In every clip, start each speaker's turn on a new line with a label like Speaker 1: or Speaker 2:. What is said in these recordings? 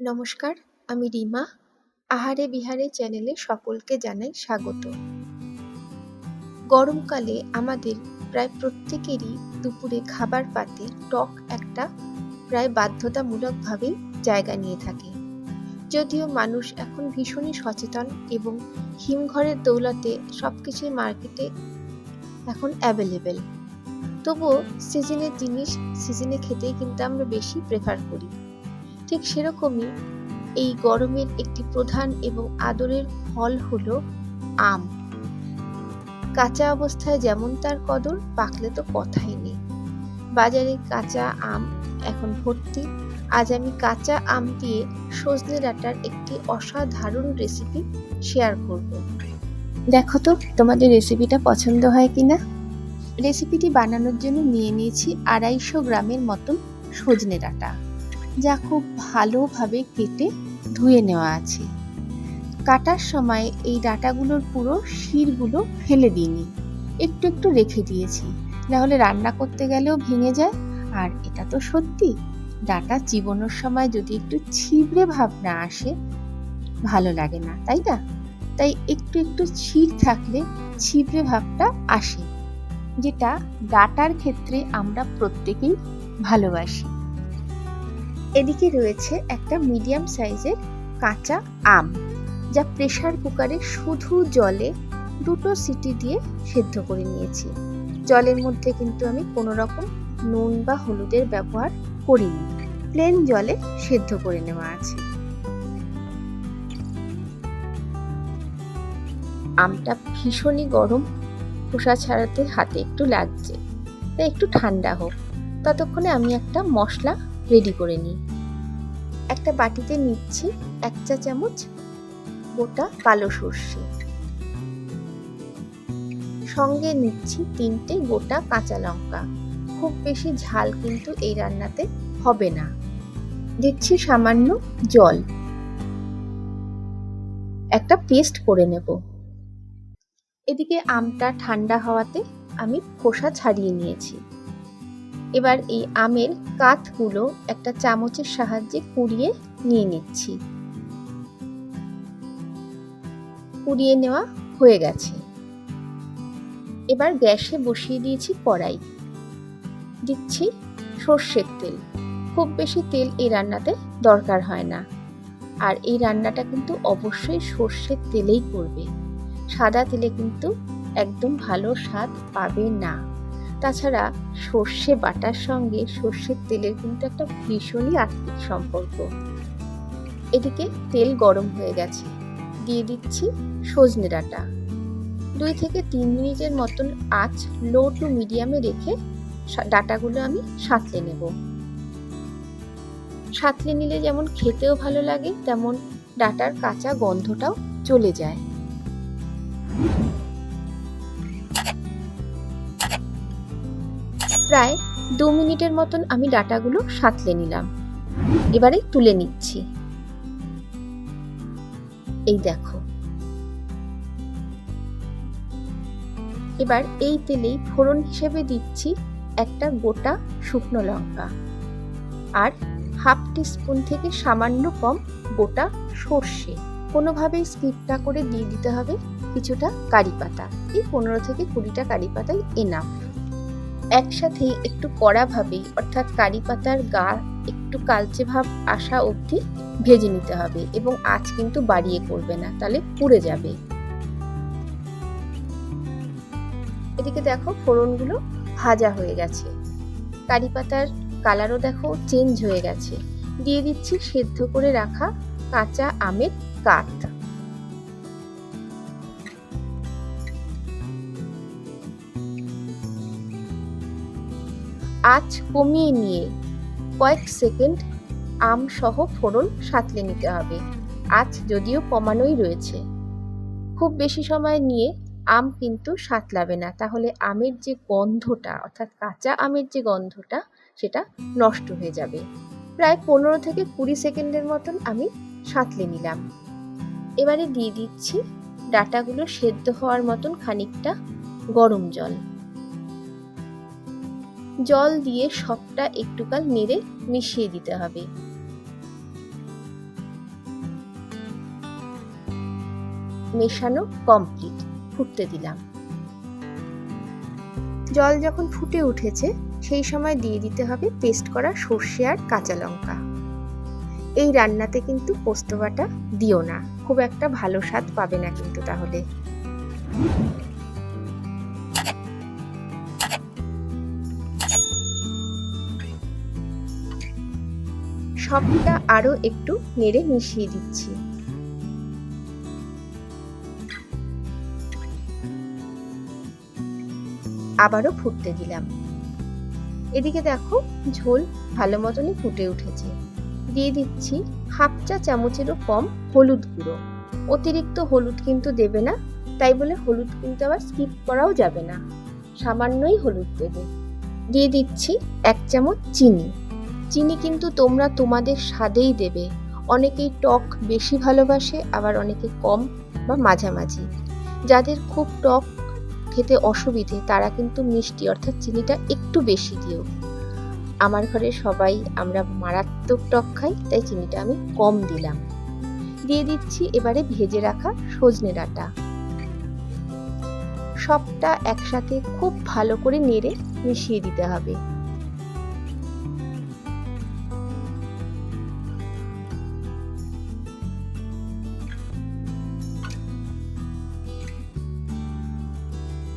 Speaker 1: নমস্কার, আমি রিমা। আহারে বিহারে চ্যানেলে সকলকে জানাই স্বাগত। গরমকালে আমাদের প্রায় প্রত্যেকেরই দুপুরে খাবার পাতে টক একটা প্রায় বাধ্যতামূলকভাবেই জায়গা নিয়ে থাকে। যদিও মানুষ এখন ভীষণই সচেতন এবং হিমঘরের দৌলতে সব কিছুই মার্কেটে এখন অ্যাভেলেবেল। তবুও সিজনের জিনিস সিজনে খেতেই কিন্তু আমরা বেশি প্রেফার করি। ঠিক সেরকমই এই গরমের একটি প্রধান এবং আদরের ফল হলো আম। কাঁচা অবস্থায় যেমন তার কদর, পাকলে তো কথাই নেই। বাজারে কাঁচা আম এখন ভর্তি। আজ আমি কাঁচা আম দিয়ে সজনে ডাঁটার একটি অসাধারণ রেসিপি শেয়ার করব। দেখো তো, তোমাদের রেসিপিটা পছন্দ হয় কিনা? রেসিপিটি বানানোর জন্য নিয়ে নিয়েছি আড়াইশো গ্রামের মতন সজনে ডাঁটা। যা খুব ভালোভাবে কেটে ধুয়ে নেওয়া আছে। কাটার সময় এই ডাটাগুলোর পুরো শিরগুলো ফেলে দিইনি। একটু একটু রেখে দিয়েছি, নাহলে রান্না করতে গেলেও ভেঙে যায়। আর এটা তো সত্যি, ডাটা চিবোনোর সময় যদি একটু ছিবড়ে ভাব না আসে, ভালো লাগে না, তাই না? তাই একটু একটু ছিঁড় থাকলে ছিবড়ে ভাবটা আসে, যেটা ডাটার ক্ষেত্রে আমরা প্রত্যেকেই ভালোবাসি। এদিকে রয়েছে একটা মিডিয়াম সাইজের কাঁচা আম, যা প্রেসার কুকারে শুধু জলে দুটো সিটি দিয়ে সেদ্ধ করে নিয়েছি। জলের মধ্যে কিন্তু আমি কোনো রকম নুন বা হলুদের ব্যবহার করিনি। প্লেন জলে সেদ্ধ করে নেওয়া আছে। আমটা ভীষণই গরম, খোসা ছাড়াতে হাতে একটু লাগছে, তাই একটু ঠান্ডা হোক। ততক্ষণে আমি একটা মশলা রেডি করে নিই। একটা বাটিতে নিচ্ছি এক চা চামচ গোটা কালো সর্ষে। সঙ্গে নিচ্ছি তিনটে গোটা কাঁচা লঙ্কা। খুব বেশি ঝাল কিন্তু এই রান্নাতে হবে না। দিচ্ছি সামান্য জল। একটা পেস্ট করে নেব। এদিকে আমটা ঠান্ডা হওয়াতে আমি খোসা ছাড়িয়ে নিয়েছি। এবার এই আমের কাঠগুলো একটা চামচের সাহায্যে কুড়িয়ে নিয়ে নিচ্ছি। কুড়িয়ে নেওয়া হয়ে গেছে। এবার গ্যাসে বসিয়ে দিয়েছি কড়াই। দিচ্ছি সর্ষের তেল। খুব বেশি তেল এই রান্নাতে দরকার হয় না। আর এই রান্নাটা কিন্তু অবশ্যই সর্ষের তেলেই করবে। সাদা তেলে কিন্তু একদম ভালো স্বাদ পাবে না। তাছাড়া সর্ষে বাটার সঙ্গে সর্ষের তেলের কিন্তু একটা ভীষণই আত্মিক সম্পর্ক। এদিকে তেল গরম হয়ে গেছে। দিয়ে দিচ্ছি সজনে ডাঁটা। দুই থেকে তিন মিনিটের মতন আঁচ লো টু মিডিয়ামে রেখে ডাটাগুলো আমি সাঁতলে নেব। সাঁতলে নিলে যেমন খেতেও ভালো লাগে, তেমন ডাটার কাঁচা গন্ধটাও চলে যায়। প্রায় দু মিনিটের মতন আমি ডাটাগুলো সাঁতলে নিলাম। এবারে তুলে নিচ্ছি। এই দেখো। এবার এই তেলেই ফোড়ন হিসেবে দিচ্ছি একটা গোটা শুকনো লঙ্কা আর হাফ টিস্পুন থেকে সামান্য কম গোটা সর্ষে। কোনোভাবেই স্কিপ না করে দিয়ে দিতে হবে কিছুটা কারি পাতা। এই পনেরো থেকে কুড়িটা কারি পাতাই এনাফ একসাথে একটু কড়াভাবেই অর্থাৎ কারি পাতার গা একটু কালচে ভাব আসা অবধি ভেজে নিতে হবে এবং আঁচ কিন্তু বাড়িয়ে করবে না, তাহলে পুড়ে যাবে। এদিকে দেখো ফোড়নগুলো ভাজা হয়ে গেছে। কারি পাতার কালারও দেখো চেঞ্জ হয়ে গেছে। দিয়ে দিচ্ছি সেদ্ধ করে রাখা কাঁচা আমের কাঠ আঁচ কমিয়ে নিয়ে কয়েক সেকেন্ড আম সহ ফোড়ন সাঁতলে নিতে হবে। আঁচ যদিও কমানোই রয়েছে। খুব বেশি সময় নিয়ে আম কিন্তু সাঁতলাবে না। তাহলে আমের যে গন্ধটা, অর্থাৎ কাঁচা আমের যে গন্ধটা, সেটা নষ্ট হয়ে যাবে। প্রায় পনেরো থেকে কুড়ি সেকেন্ডের মতন আমি সাঁতলে নিলাম। এবারে দিয়ে দিচ্ছি ডাটাগুলো সেদ্ধ হওয়ার মতন খানিকটা গরম জল। জল দিয়ে সবটা একটুকাল নেড়ে মিশিয়ে দিতে হবে। মেশানো কমপ্লিট ফুটতে দিলাম। জল যখন ফুটে উঠেছে, সেই সময় দিয়ে দিতে হবে পেস্ট করা সর্ষে আর কাঁচা লঙ্কা। এই রান্নাতে কিন্তু পোস্ত বাটা দিও না, খুব একটা ভালো স্বাদ পাবে না কিন্তু তাহলে। সবটা আরও একটু নেড়ে মিশিয়ে দিচ্ছি। আবারও ফুটতে দিলাম। এদিকে দেখো, ঝোল ভালো মতনই ফুটে উঠেছে। দিয়ে দিচ্ছি হাফ চা চামচেরও কম হলুদ গুঁড়ো। অতিরিক্ত হলুদ কিন্তু দেবে না, তাই বলে হলুদ কিন্তু আবার স্কিপ করাও যাবে না। সামান্যই হলুদ দেবে। দিয়ে দিচ্ছি এক চামচ চিনি। চিনি কিন্তু তোমরা তোমাদের স্বাদেই দেবে। অনেকেই টক বেশি ভালোবাসে, আবার অনেকে কম বা মাঝামাঝি। যাদের খুব টক খেতে অসুবিধে, তারা কিন্তু মিষ্টি, অর্থাৎ চিনিটা একটু বেশি দিও। আমার ঘরে সবাই আমরা মারাত্মক টক খাই, তাই চিনিটা আমি কম দিলাম। দিয়ে দিচ্ছি এবারে ভেজে রাখা সজনে ডাঁটা। সবটা একসাথে খুব ভালো করে নেড়ে মিশিয়ে দিতে হবে।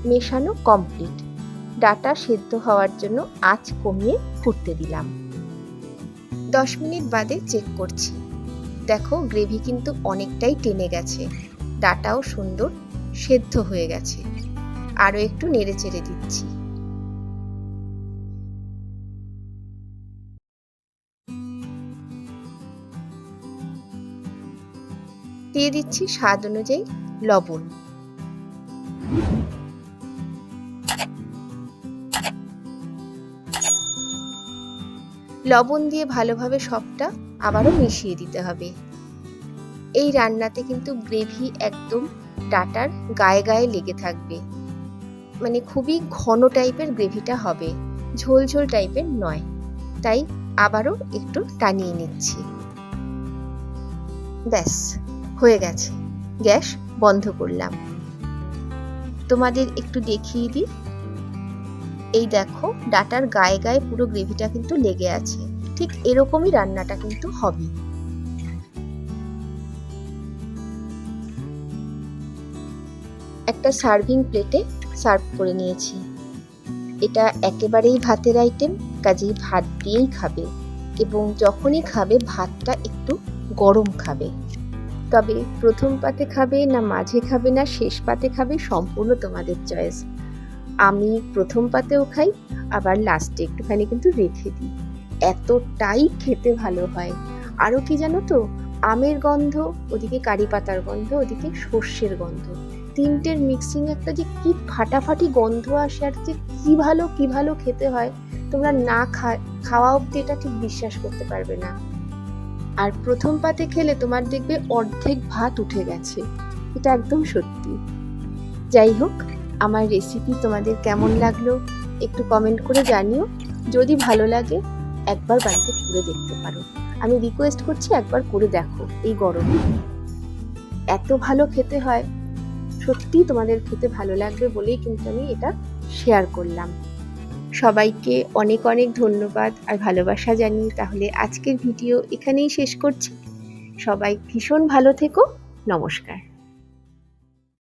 Speaker 1: মেশানো কমপ্লিট ডাটা সেদ্ধ হওয়ার জন্য আঁচ কমিয়ে ফুটতে দিলাম। দশ মিনিট বাদে চেক করছি। দেখো গ্রেভি কিন্তু অনেকটাই টেনে গেছে। ডাটাও সুন্দর সেদ্ধ হয়ে গেছে। আরও একটু নেড়ে চেড়ে দিচ্ছি। দিয়ে দিচ্ছি স্বাদ অনুযায়ী লবণ। লবণ দিয়ে ভালোভাবে সবটা আবারও মিশিয়ে দিতে হবে। এই রান্নাতে কিন্তু গ্রেভি একদম ডাটার গায়ে গায়ে লেগে থাকবে। মানে খুবই ঘন টাইপের গ্রেভিটা হবে, ঝোল ঝোল টাইপের নয়। তাই আবারও একটু টানিয়ে নিচ্ছি। ব্যাস, হয়ে গেছে। গ্যাস বন্ধ করলাম। তোমাদের একটু দেখিয়ে দিই। এই দেখো, ডাটার গায়ে গায়ে পুরো গ্রেভিটা কিন্তু লেগে আছে। ঠিক এরকমই রান্নাটা কিন্তু হবে। একটা সার্ভিং প্লেটে সার্ভ করে নিয়েছি। এটা একেবারেই ভাতের আইটেম কাজেই ভাত দিয়েই খাবে। এবং যখনই খাবে, ভাতটা একটু গরম খাবে। তবে প্রথম পাতে খাবে না, মাঝে খাবে না, শেষ পাতে খাবে, সম্পূর্ণ তোমাদের চয়েস আমি প্রথম পাতেও খাই, আবার লাস্টে একটুখানি কিন্তু রেখে দিই। এতটাই খেতে ভালো হয়। আরও কি জানো তো? আমের গন্ধ, ওদিকে কারি পাতার গন্ধ, ওদিকে সর্ষের গন্ধ। তিনটের মিক্সিং একটা যে কি ফাটাফাটি গন্ধ আসে আর যে কী ভালো কী ভালো খেতে হয়, তোমরা না খা, খাওয়া অব্দি এটা ঠিক বিশ্বাস করতে পারবে না। আর প্রথম পাতে খেলে তোমার দেখবে অর্ধেক ভাত উঠে গেছে। এটা একদম সত্যি। যাই হোক আমার রেসিপি তোমাদের কেমন লাগল একটু কমেন্ট করে জানিও। যদি ভালো লাগে, একবার বাড়িতে করে দেখতে পারো। আমি রিকোয়েস্ট করছি একবার করে দেখো এই গরমে। এত ভালো খেতে হয়। সত্যিই তোমাদের খেতে ভালো লাগবে বলেই কিন্তু আমি এটা শেয়ার করলাম। সবাইকে অনেক অনেক ধন্যবাদ আর ভালোবাসা জানিয়ে তাহলে আজকের ভিডিও এখানেই শেষ করছি। সবাই ভীষণ ভালো থেকো। নমস্কার।